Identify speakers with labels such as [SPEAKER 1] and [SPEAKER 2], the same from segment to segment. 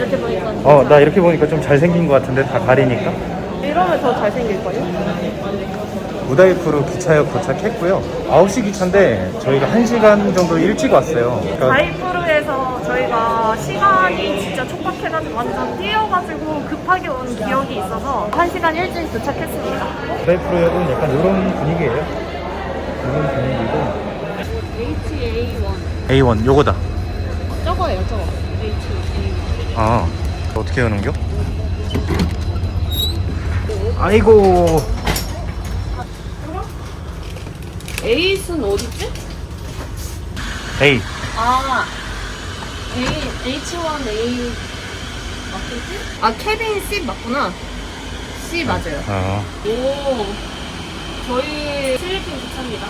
[SPEAKER 1] 이렇게 보니까
[SPEAKER 2] 어, 나 이렇게 보니까 좀 잘생긴 것 같은데 다 가리니까.
[SPEAKER 1] 이러면 더 잘생길걸요?
[SPEAKER 2] 우다이프로 기차역 도착했고요. 9시 기차인데 저희가 1시간 정도 일찍 왔어요. 그러니까
[SPEAKER 1] 다이프르에서 저희가 시간이 진짜 촉박해가지고 완전 뛰어가지고 급하게 온 기억이 있어서 한 시간 일찍 도착했습니다.
[SPEAKER 2] 우다이프로역은 약간 이런 분위기예요. 이런 분위기고.
[SPEAKER 1] HA1
[SPEAKER 2] A1 요거다.
[SPEAKER 1] 저거예요 저거 HA1
[SPEAKER 2] 아, 어떻게 하는겨? 아이고.
[SPEAKER 1] 에잇은 어딨지?
[SPEAKER 2] A.
[SPEAKER 1] 아 A, H1 A 맞겠지? 아 캐빈 C 맞구나 C 맞아요
[SPEAKER 2] 어.
[SPEAKER 1] 오 저희 필리핀 기차입니다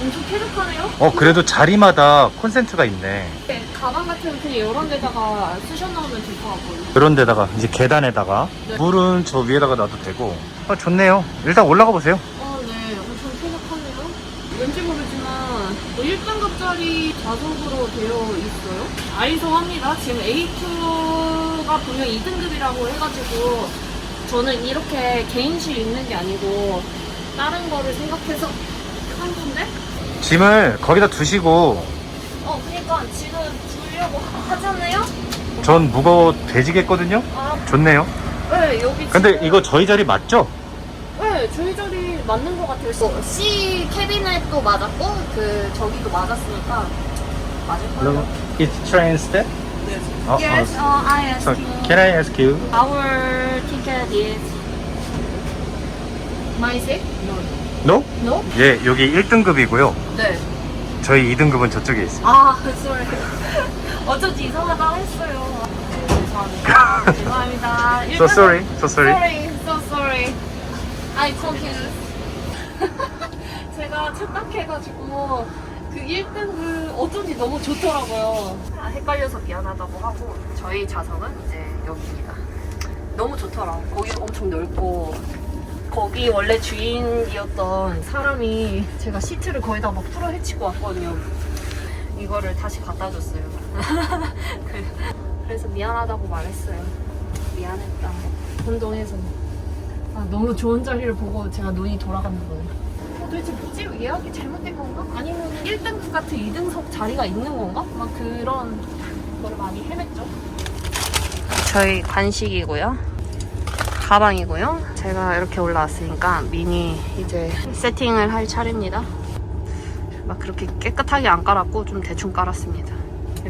[SPEAKER 1] 엄청 쾌적하네요
[SPEAKER 2] 어, 그래도 자리마다 콘센트가 있네.
[SPEAKER 1] 네, 가방 같은 거 그냥 이런 데다가 쑤셔 넣으면 될 것 같거든요
[SPEAKER 2] 그런 데다가 이제 계단에다가
[SPEAKER 1] 네.
[SPEAKER 2] 물은 저 위에다가 놔도 되고. 아, 좋네요. 일단 올라가 보세요.
[SPEAKER 1] 어, 네. 엄청 쾌적하네요. 왠지 모르지만 뭐 1등급짜리 좌석으로 되어 있어요. 아이소합니다. 지금 A2가 분명 2등급이라고 해가지고 저는 이렇게 개인실 있는 게 아니고 다른 거를 생각해서 한 건데?
[SPEAKER 2] 짐을 거기다 두시고
[SPEAKER 1] 어, 그니까 지금 주려고 하잖아요?
[SPEAKER 2] 전 무거워 돼지겠거든요.
[SPEAKER 1] 아,
[SPEAKER 2] 좋네요.
[SPEAKER 1] 네, 여기
[SPEAKER 2] 근데
[SPEAKER 1] 지금-
[SPEAKER 2] 이거 저희 자리 맞죠?
[SPEAKER 1] 네, 저희 자리 맞는 것 같아요. 어, C 캐비넷도 맞았고, 그, 저기도 맞았으니까, 맞을 거예요.
[SPEAKER 2] It's train step? 어,
[SPEAKER 1] Yes,
[SPEAKER 2] 어.
[SPEAKER 1] uh, I ask
[SPEAKER 2] So,
[SPEAKER 1] you.
[SPEAKER 2] can I ask you?
[SPEAKER 1] Our ticket is my seat?
[SPEAKER 2] No?
[SPEAKER 1] No?
[SPEAKER 2] 예, 여기 1등급이고요.
[SPEAKER 1] 네.
[SPEAKER 2] 저희 2등급은 저쪽에 있어요.
[SPEAKER 1] 아, sorry. 어쩐지 이상하다 했어요. 죄송합니다. 죄송합니다.
[SPEAKER 2] So sorry, so sorry.
[SPEAKER 1] Sorry, so sorry. I confused. 제가 착각해가지고 그 1등을 어쩐지 너무 좋더라고요. 아, 헷갈려서 미안하다고 하고 저희 좌석은 이제 여기입니다. 너무 좋더라. 거기 엄청 넓고 거기 원래 주인이었던 사람이 제가 시트를 거의 다 막 풀어 헤치고 왔거든요. 이거를 다시 갖다 줬어요. 그- 그래서 미안하다고 말했어요. 미안했다. 혼동해서. 아, 너무 좋은 자리를 보고 제가 눈이 돌아가는 거예요. 어, 도대체 뭐지? 예약이 잘못된 건가? 아니면 1등급 같은 2등석 자리가 있는 건가? 막 그런 거를 많이 헤맸죠. 저희 간식이고요. 가방이고요. 제가 이렇게 올라왔으니까 미니 이제 세팅을 할 차례입니다. 막 그렇게 깨끗하게 안 깔았고 좀 대충 깔았습니다.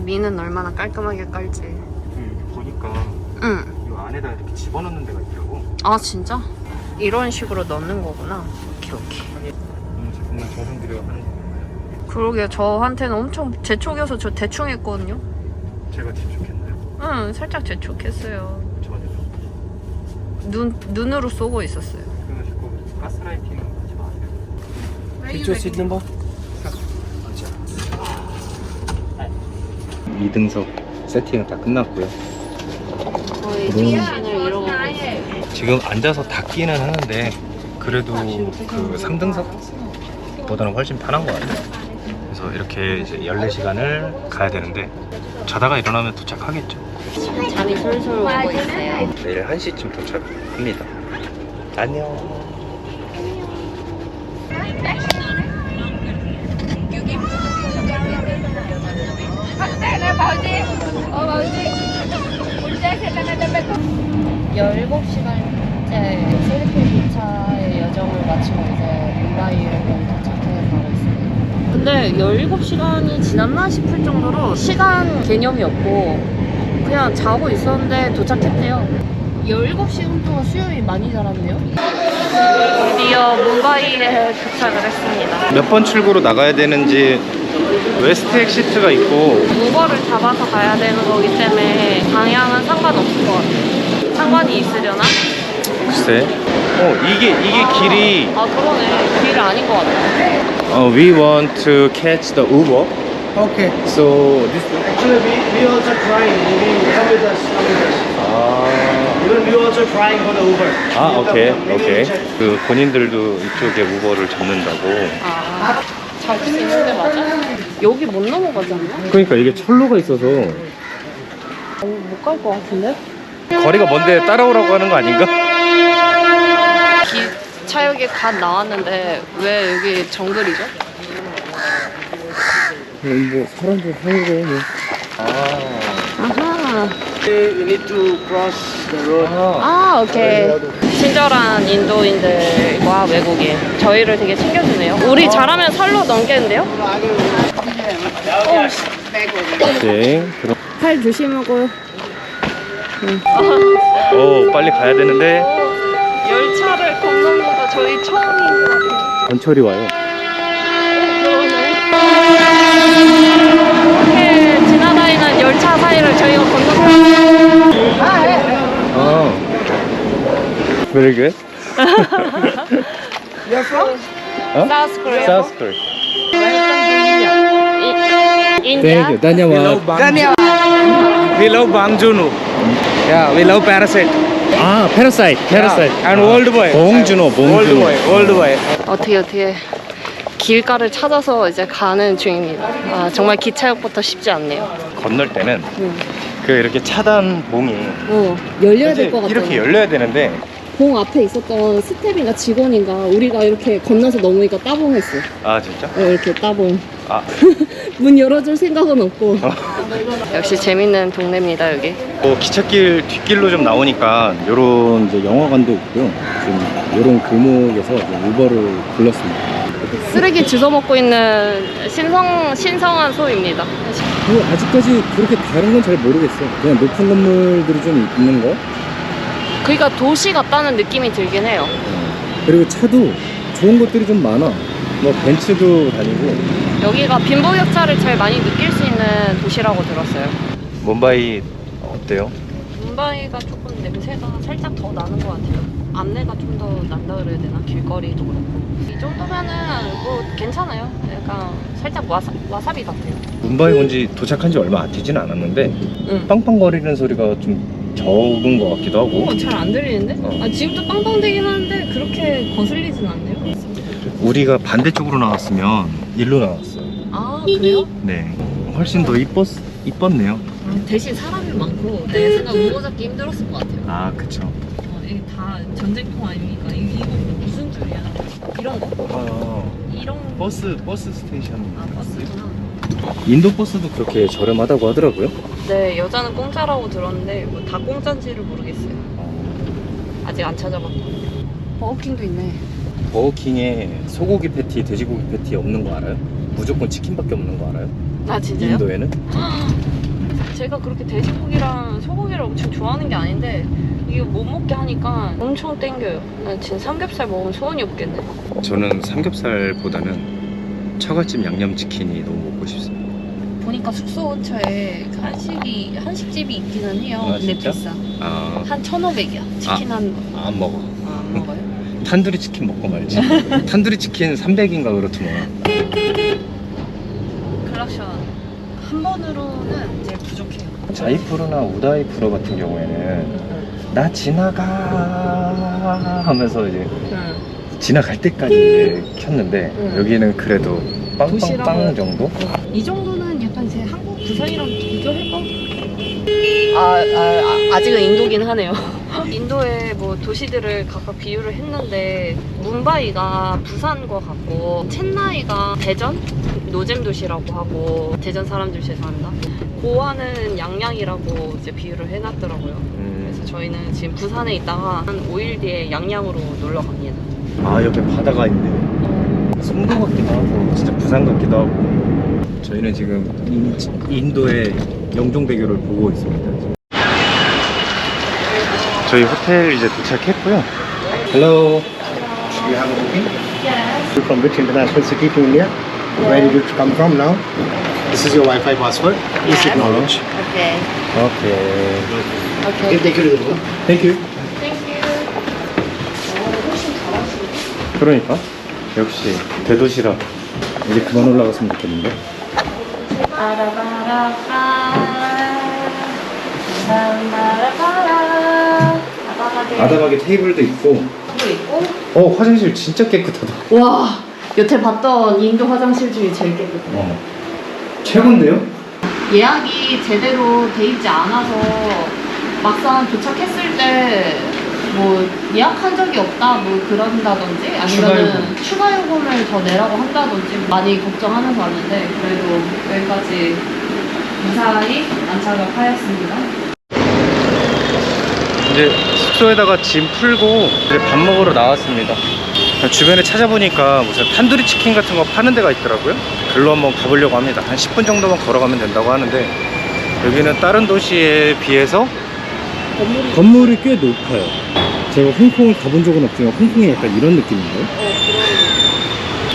[SPEAKER 1] 미는 얼마나 깔끔하게 깔지.
[SPEAKER 2] 음, 보니까
[SPEAKER 1] 응.
[SPEAKER 2] 이 안에다 이렇게 집어넣는 데가 있더라고.
[SPEAKER 1] 아 진짜? 이런 식으로 넣는 거구나. 오케이 오케이.
[SPEAKER 2] 음?
[SPEAKER 1] 그러게 저한테는 엄청 재촉이어서 저 대충 했거든요.
[SPEAKER 2] 제가 집중했나요?
[SPEAKER 1] 응, 살짝 재촉했어요. 눈 눈으로 쏘고 있었어요.
[SPEAKER 2] 자꾸 가스라이팅 하지 마세요.
[SPEAKER 3] Picture seat number?
[SPEAKER 2] 2등석 세팅은 다 끝났고요.
[SPEAKER 1] 거의
[SPEAKER 2] 음.
[SPEAKER 1] 잃어가고 있어요.
[SPEAKER 2] 지금 앉아서 닫기는 하는데 그래도 그 3등석보다는 훨씬 편한 것 같아요. 그래서 이렇게 이제 14시간을 가야 되는데 자다가 일어나면 도착하겠죠.
[SPEAKER 1] 잠이 솔솔 오고 있어요.
[SPEAKER 2] 내일 1시쯤 도착합니다. 안녕.
[SPEAKER 1] 열일곱 시간째 필리핀 기차의 여정을 마치고 이제 뭄바이로 도착해 가고 있습니다. 근데 17시간이 지났나 싶을 정도로 시간 개념이 없고 그냥 자고 있었는데 도착했대요. 17시간 동안 수영이 많이 자랐네요. 드디어 뭄바이에 도착을 했습니다.
[SPEAKER 2] 몇 번 출구로 나가야 되는지 웨스트 엑시트가 있고
[SPEAKER 1] 우버를 잡아서 가야 되는 거기 때문에 방향은 상관없을 것 같아요. 상관이 있으려나?
[SPEAKER 2] 글쎄. 어 이게 이게 길이
[SPEAKER 1] 아 그러네. 길이 아닌 것 같아.
[SPEAKER 2] 어, we want to catch the Uber.
[SPEAKER 3] Okay.
[SPEAKER 2] So this
[SPEAKER 3] Actually, we, we also trying. We come with us. Come with us.
[SPEAKER 2] 아,
[SPEAKER 3] Even we also trying for the Uber.
[SPEAKER 2] 아
[SPEAKER 3] You
[SPEAKER 2] 오케이
[SPEAKER 3] come,
[SPEAKER 2] 오케이
[SPEAKER 3] check.
[SPEAKER 2] 그 본인들도 이쪽에 우버를 잡는다고
[SPEAKER 1] 아, 잘 수 있는데 맞아? 여기 못 넘어가지 않나?
[SPEAKER 2] 그러니까 이게 철로가 있어서
[SPEAKER 1] 어, 뭐못갈 것 같은데?
[SPEAKER 2] 거리가 먼데 따라오라고 하는 거 아닌가?
[SPEAKER 1] 기차역에 갓 나왔는데 왜 여기 정글이죠?
[SPEAKER 2] 뭐 사람들 사이로 뭐. 아.
[SPEAKER 1] 아하.
[SPEAKER 3] You need to cross the road.
[SPEAKER 1] 아, 오케이. 친절한 인도인들과 외국인. 저희를 되게 챙겨주네요. 우리 잘하면 살로 넘겠는데요?
[SPEAKER 2] 오케이. 그럼.
[SPEAKER 1] 팔 조심하고요.
[SPEAKER 2] 오 빨리 가야 되는데
[SPEAKER 1] 열차를 건너는 거 저희 처음인 것 같아요.
[SPEAKER 2] 전철이 와요.
[SPEAKER 1] 이렇게 지나다니는 열차 사이를 저희가 건너면
[SPEAKER 2] 아. Very good. 어?
[SPEAKER 1] 사우스 코리아.
[SPEAKER 2] South Korea.
[SPEAKER 1] 인디아.
[SPEAKER 2] Dhanyawad.
[SPEAKER 3] We love Bangjuno. Yeah, we love Parasite.
[SPEAKER 2] 아, Parasite. Parasite.
[SPEAKER 3] Yeah, and Worldwide.
[SPEAKER 2] 봉준호, 봉준호.
[SPEAKER 3] Worldwide. Worldwide.
[SPEAKER 1] 어떻게 어떻게 길가를 찾아서 이제 가는 중입니다. 아, 정말 기차역부터 쉽지 않네요.
[SPEAKER 2] 건널 때는
[SPEAKER 1] 응.
[SPEAKER 2] 그 이렇게 차단 봉이
[SPEAKER 1] 어, 열려야 될
[SPEAKER 2] 이제
[SPEAKER 1] 것 같아요.
[SPEAKER 2] 이렇게 열려야 되는데
[SPEAKER 1] 봉 앞에 있었던 스텝인가 직원인가 우리가 이렇게 건너서 넘으니까 따봉했어.
[SPEAKER 2] 아 진짜?
[SPEAKER 1] 어, 이렇게 따봉.
[SPEAKER 2] 아
[SPEAKER 1] 문 열어줄 생각은 없고. 역시 재밌는 동네입니다 여기.
[SPEAKER 2] 뭐 기찻길 뒷길로 좀 나오니까 요런 이제 영화관도 있고요. 지금 요런 골목에서 우버를 불렀습니다.
[SPEAKER 1] 쓰레기 주워 먹고 있는 신성 신성한 소입니다.
[SPEAKER 2] 뭐 아직까지 그렇게 다른 건 잘 모르겠어. 그냥 높은 건물들이 좀 있는 거.
[SPEAKER 1] 그러니까 도시 같다는 느낌이 들긴 해요.
[SPEAKER 2] 그리고 차도 좋은 것들이 좀 많아. 뭐 벤츠도 다니고.
[SPEAKER 1] 여기가 빈부격차를 제일 많이 느낄 수 있는 도시라고 들었어요.
[SPEAKER 2] 몬바이 어때요?
[SPEAKER 1] 뭄바이가 조금 냄새가 살짝 더 나는 것 같아요. 안내가 좀 더 난다 그래야 되나? 길거리도 그렇고. 이 정도면은 뭐 괜찮아요. 약간 살짝 와사, 와사비 같아요.
[SPEAKER 2] 몬바이 온지 도착한 지 얼마 안 되진 않았는데
[SPEAKER 1] 응.
[SPEAKER 2] 빵빵거리는 소리가 좀 적은 것 같기도 하고.
[SPEAKER 1] 어, 잘안 들리는데?
[SPEAKER 2] 어.
[SPEAKER 1] 아, 지금도 빵빵대긴 하는데 그렇게 거슬리진 않네요.
[SPEAKER 2] 우리가 반대쪽으로 나왔으면 일로 나왔어요.
[SPEAKER 1] 아, 그래요?
[SPEAKER 2] 네. 훨씬 더 이뻤, 이뻤네요.
[SPEAKER 1] 대신 사람이 많고 내 생각 우버 잡기 힘들었을 것 같아요.
[SPEAKER 2] 아, 그쵸.
[SPEAKER 1] 어, 이게 다 전쟁통 아닙니까? 이, 이거 무슨 줄이야? 이런 거?
[SPEAKER 2] 아,
[SPEAKER 1] 이런
[SPEAKER 2] 버스, 버스 스테이션.
[SPEAKER 1] 아, 버스구나.
[SPEAKER 2] 인도 버스도 그렇게 저렴하다고 하더라고요.
[SPEAKER 1] 네, 여자는 공짜라고 들었는데 뭐 다 공짜인지를 모르겠어요. 아직 안 찾아봤고. 버거킹도 있네.
[SPEAKER 2] 버거킹에 소고기 패티, 돼지고기 패티 없는 거 알아요? 무조건 치킨밖에 없는 거 알아요?
[SPEAKER 1] 아 진짜요?
[SPEAKER 2] 인도에는?
[SPEAKER 1] 제가 그렇게 돼지고기랑 소고기를 엄청 좋아하는 게 아닌데 이게 못 먹게 하니까 엄청 땡겨요. 난 지금 삼겹살 먹으면 소원이 없겠네.
[SPEAKER 2] 저는 삼겹살보다는 처갓집 양념치킨이 너무 먹고 싶습니다.
[SPEAKER 1] 보니까 숙소 근처에 그 한식이 한식집이 있기는 해요.
[SPEAKER 2] 아,
[SPEAKER 1] 근데
[SPEAKER 2] 진짜?
[SPEAKER 1] 비싸.
[SPEAKER 2] 아,
[SPEAKER 1] 한 1,500이야. 치킨 한
[SPEAKER 2] 안 먹어.
[SPEAKER 1] 아, 안 먹어요?
[SPEAKER 2] 탄두리 치킨 먹고 말지. 탄두리 치킨 300인가 그렇더만.
[SPEAKER 1] 클락션 한 번으로는 이제 부족해요.
[SPEAKER 2] 자이프로나 우다이프로 같은 경우에는 나 지나가 하면서 이제
[SPEAKER 1] 응.
[SPEAKER 2] 지나갈 때까지 이제 켰는데
[SPEAKER 1] 응.
[SPEAKER 2] 여기는 그래도 빵빵빵 정도?
[SPEAKER 1] 이 정도는 약간 제 한국 부산이랑 비교할 거? 아, 아, 아, 직은 인도긴 하네요. 인도의 뭐 도시들을 각각 비유를 했는데 문바이가 부산과 같고 첸나이가 대전 노잼 도시라고 하고 대전 사람들 죄송합니다. 고아는 양양이라고 이제 비유를 해놨더라고요.
[SPEAKER 2] 음.
[SPEAKER 1] 그래서 저희는 지금 부산에 있다가 한 5일 뒤에 양양으로 놀러 갑니다.
[SPEAKER 2] 아 옆에 바다가 있네. 송도 같기도 하고 진짜 부산 같기도 하고 저희는 지금 인, 인도의 영종대교를 보고 있습니다. 저희 호텔 이제 도착했고요. Hello.
[SPEAKER 3] You have a booking? You're from which international city to India? Where did you come from now? This is your Wi-Fi password. Please acknowledge.
[SPEAKER 1] 오케이.
[SPEAKER 2] 오케이.
[SPEAKER 1] 오케이.
[SPEAKER 3] Take you to the room. Thank you.
[SPEAKER 2] 그러니까 역시 대도시라 이제 그만 올라갔으면 좋겠는데. 아담하게 테이블도 있고.
[SPEAKER 1] 있고
[SPEAKER 2] 어 화장실 진짜 깨끗하다.
[SPEAKER 1] 와 여태 봤던 인도 화장실 중에 제일 깨끗해
[SPEAKER 2] 어. 최고인데요?
[SPEAKER 1] 예약이 제대로 돼 있지 않아서 막상 도착했을 때 뭐 예약한 적이 없다 뭐 그런다든지 아니면은 추가 요금을 더 내라고 한다든지 많이 걱정하면서 왔는데 그래도 여기까지 무사히 안착을 하였습니다.
[SPEAKER 2] 이제 숙소에다가 짐 풀고 이제 밥 먹으러 나왔습니다. 주변에 찾아보니까 무슨 탄두리 치킨 같은 거 파는 데가 있더라고요. 글로 한번 가보려고 합니다. 한 10분 정도만 걸어가면 된다고 하는데 여기는 다른 도시에 비해서 건물이, 꽤 높아요. 제가 홍콩을 가본 적은 없지만 홍콩이 약간 이런 느낌인가요?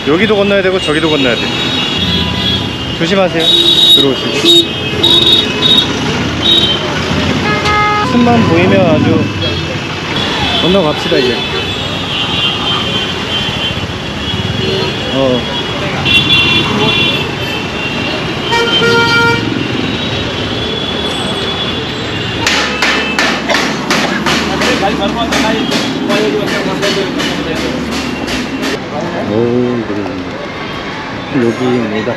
[SPEAKER 2] 여기도 건너야 되고 저기도 건너야 돼. 조심하세요. 들어오시고. 틈만 보이면 아주 건너갑시다 이제. 어. 오, 그래. 여기입니다.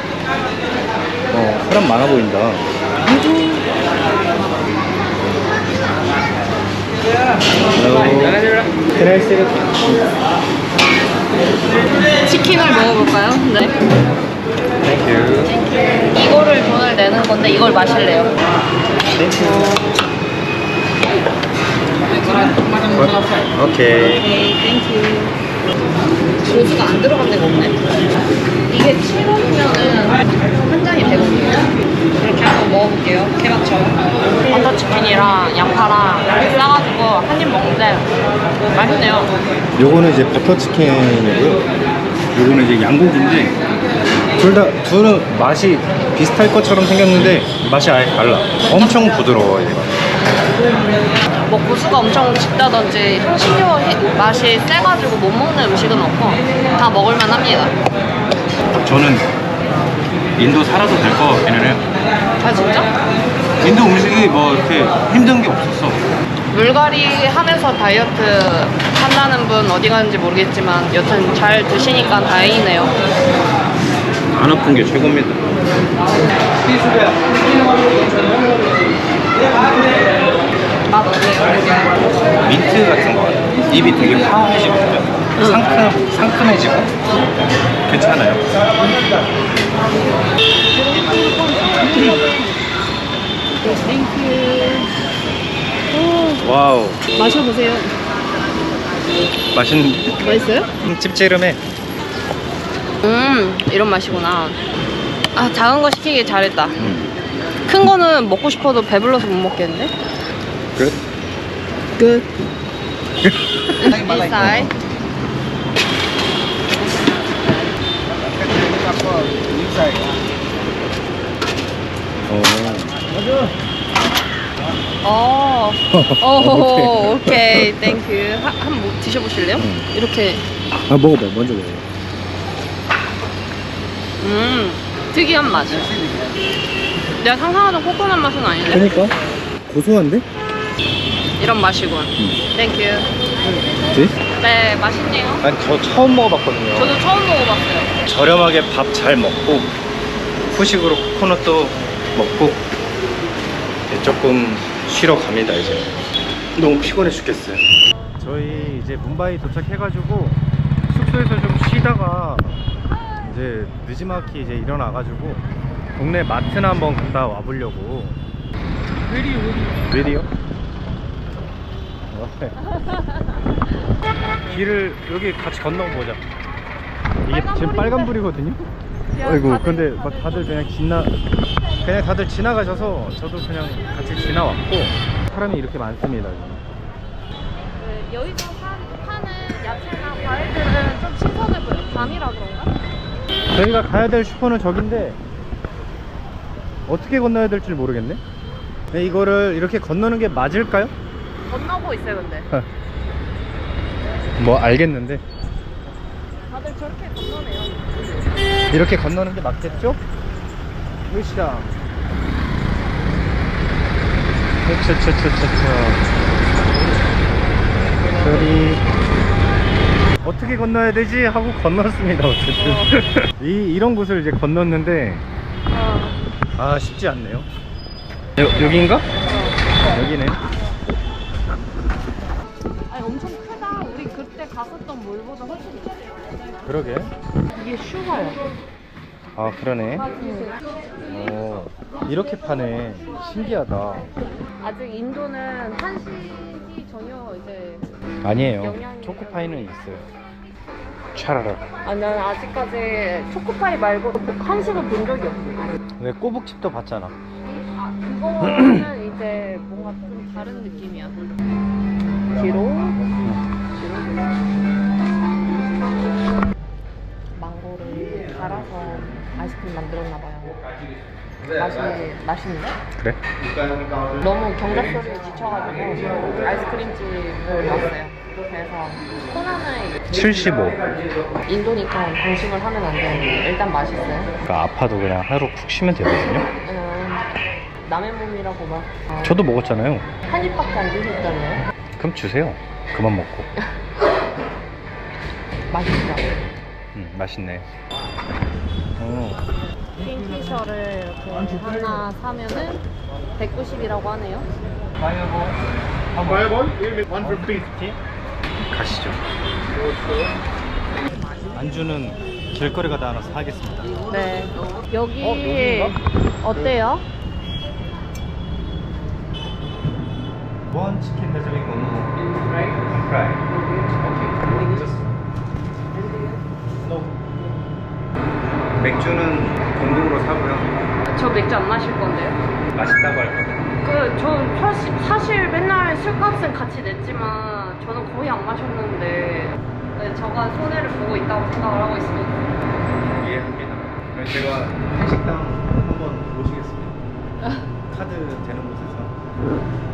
[SPEAKER 2] 어, 사람 많아 보인다.
[SPEAKER 1] 치킨을 먹어볼까요? 네. 이거를 돈을 내는 건데 이걸 마실래요?
[SPEAKER 2] 오 케이.
[SPEAKER 1] 오케이, 땡큐. 소주가 안 들어간 데가 없네. 이게 7원이면은 한 잔이 100원이에요. 이렇게 한번 먹어볼게요. 케바처. 버터 치킨이랑 양파랑 이렇게 싸가지고 한 입 먹는데 맛있네요.
[SPEAKER 2] 요거는 이제 버터 치킨이고요. 요거는 이제 양고기인데 둘 다 둘은 맛이 비슷할 것처럼 생겼는데 맛이 아예 달라. 엄청 부드러워 얘가.
[SPEAKER 1] 뭐 고수가 엄청 짙다든지 향신료 해- 맛이 세가지고 못 먹는 음식은 없고 다 먹을만 합니다.
[SPEAKER 2] 저는 인도 살아도 될것 같기는 해요.
[SPEAKER 1] 아 진짜?
[SPEAKER 2] 인도 음식이 뭐 이렇게 힘든 게 없었어.
[SPEAKER 1] 물갈이 하면서 다이어트 한다는 분 어디 가는지 모르겠지만 여튼 잘 드시니까 다행이네요.
[SPEAKER 2] 안 아픈 게 최고입니다. 민트 같은 거 같아요. 입이 되게 화해지거든요. 상큼, 상큼해지고. 괜찮아요. 와우.
[SPEAKER 1] 마셔보세요.
[SPEAKER 2] 맛있는데?
[SPEAKER 1] 맛있어요?
[SPEAKER 2] 음, 찝찝해.
[SPEAKER 1] 음 이런 맛이구나. 아 작은 거 시키길 잘했다.
[SPEAKER 2] 음.
[SPEAKER 1] 큰 거는 먹고 싶어도 배불러서 못 먹겠는데?
[SPEAKER 2] 끝.
[SPEAKER 1] 끝. 인사이. 어. 오, 오케이, 땡큐. 한번 뭐 드셔보실래요?
[SPEAKER 2] 음.
[SPEAKER 1] 이렇게,
[SPEAKER 2] 아, 먹어봐. 먼저 먹어.
[SPEAKER 1] 음, 특이한 맛. 내가 상상하던 코코넛 맛은 아닌데?
[SPEAKER 2] 그러니까 고소한데?
[SPEAKER 1] 이런 맛이군.
[SPEAKER 2] 음.
[SPEAKER 1] 땡큐.
[SPEAKER 2] 네?
[SPEAKER 1] 네, 맛있네요.
[SPEAKER 2] 아니 저 처음 먹어봤거든요.
[SPEAKER 1] 저도 처음 먹어봤어요.
[SPEAKER 2] 저렴하게 밥 잘 먹고 후식으로 코코넛도 먹고 이제 조금 쉬러 갑니다 이제. 너무 피곤해 죽겠어요. 저희 이제 문바이 도착해가지고 숙소에서 좀 쉬다가 이제 늦지막히 이제 일어나가지고 동네 마트나 한번 갔다 와보려고. 왜리요? 왜리요? 길을 여기 같이 건너보자. 이게 지금 빨간불이거든요. 아이고 근데 막 다들 그냥 지나 그냥 다들 지나가셔서 저도 그냥 같이 지나왔고 사람이 이렇게 많습니다.
[SPEAKER 1] 그 여기서 산, 파는 야채나 과일들은 좀 신선해 보여요. 밤이라 그런가?
[SPEAKER 2] 저희가 가야 될 슈퍼는 저긴데 어떻게 건너야 될지 모르겠네. 이거를 이렇게 건너는 게 맞을까요?
[SPEAKER 1] 건너고 있어요, 근데.
[SPEAKER 2] 뭐 알겠는데
[SPEAKER 1] 다들 저렇게 건너네요.
[SPEAKER 2] 이렇게 건너는 게 맞겠죠? 으쌰. 차차차차차. 저리 어떻게 건너야 되지 하고 건넜습니다 어쨌든 이 이런 곳을 이제 건넜는데
[SPEAKER 1] 어.
[SPEAKER 2] 아 쉽지 않네요. 여, 여기인가? 여기네.
[SPEAKER 1] 갔었던 몰보다 훨씬.
[SPEAKER 2] 그러게.
[SPEAKER 1] 이게 슈가요.
[SPEAKER 2] 아 그러네. 어 이렇게 파네. 신기하다.
[SPEAKER 1] 아직 인도는 한식이 전혀 이제
[SPEAKER 2] 아니에요. 초코파이는 있어요. 차라라.
[SPEAKER 1] 아, 난 아직까지 초코파이 말고 한식을 본 적이 없어.
[SPEAKER 2] 왜 꼬북집도 봤잖아.
[SPEAKER 1] 아, 그거는 이제 뭔가 좀 다른 느낌이야. 뒤로. 망고를 갈아서 아이스크림 만들었나 봐요. 맛이 맛있는데?
[SPEAKER 2] 그래?
[SPEAKER 1] 너무 경작소리에 지쳐가지고 아이스크림집을 왔어요. 그래서 코나는
[SPEAKER 2] 75.
[SPEAKER 1] 인도니까 방식을 하면 안 되는데 일단 맛있어요.
[SPEAKER 2] 그러니까 아파도 그냥 하루 푹 쉬면 되거든요.
[SPEAKER 1] 음, 남의 몸이라고 막 어,
[SPEAKER 2] 저도 먹었잖아요.
[SPEAKER 1] 한 입밖에 안 드셨잖아요.
[SPEAKER 2] 그럼 주세요. 그만 먹고.
[SPEAKER 1] 맛있죠.
[SPEAKER 2] 음, 맛있네. 어,
[SPEAKER 1] 킹피셔를 이렇게 하나 사면은 190이라고 하네요.
[SPEAKER 3] Fireball, fifty.
[SPEAKER 2] 가시죠. 안주는 길거리 가다 하나 사겠습니다.
[SPEAKER 1] 네. 여기
[SPEAKER 2] 어?
[SPEAKER 1] 어때요?
[SPEAKER 2] 원 치킨 프라이? 프라 이. 오케이. Just- No. 맥주는 공동으로 사고요.
[SPEAKER 1] 저 맥주 안 마실 건데요.
[SPEAKER 2] 맛있다고 할 거예요.
[SPEAKER 1] 그, 전 사실, 사실 맨날 술값은 같이 냈지만 저는 거의 안 마셨는데 네, 저가 손해를 보고 있다고 생각을 하고 있습니다.
[SPEAKER 2] 이해합니다. 그럼 제가 한식당 한번 모시겠습니다. 카드 되는 곳에서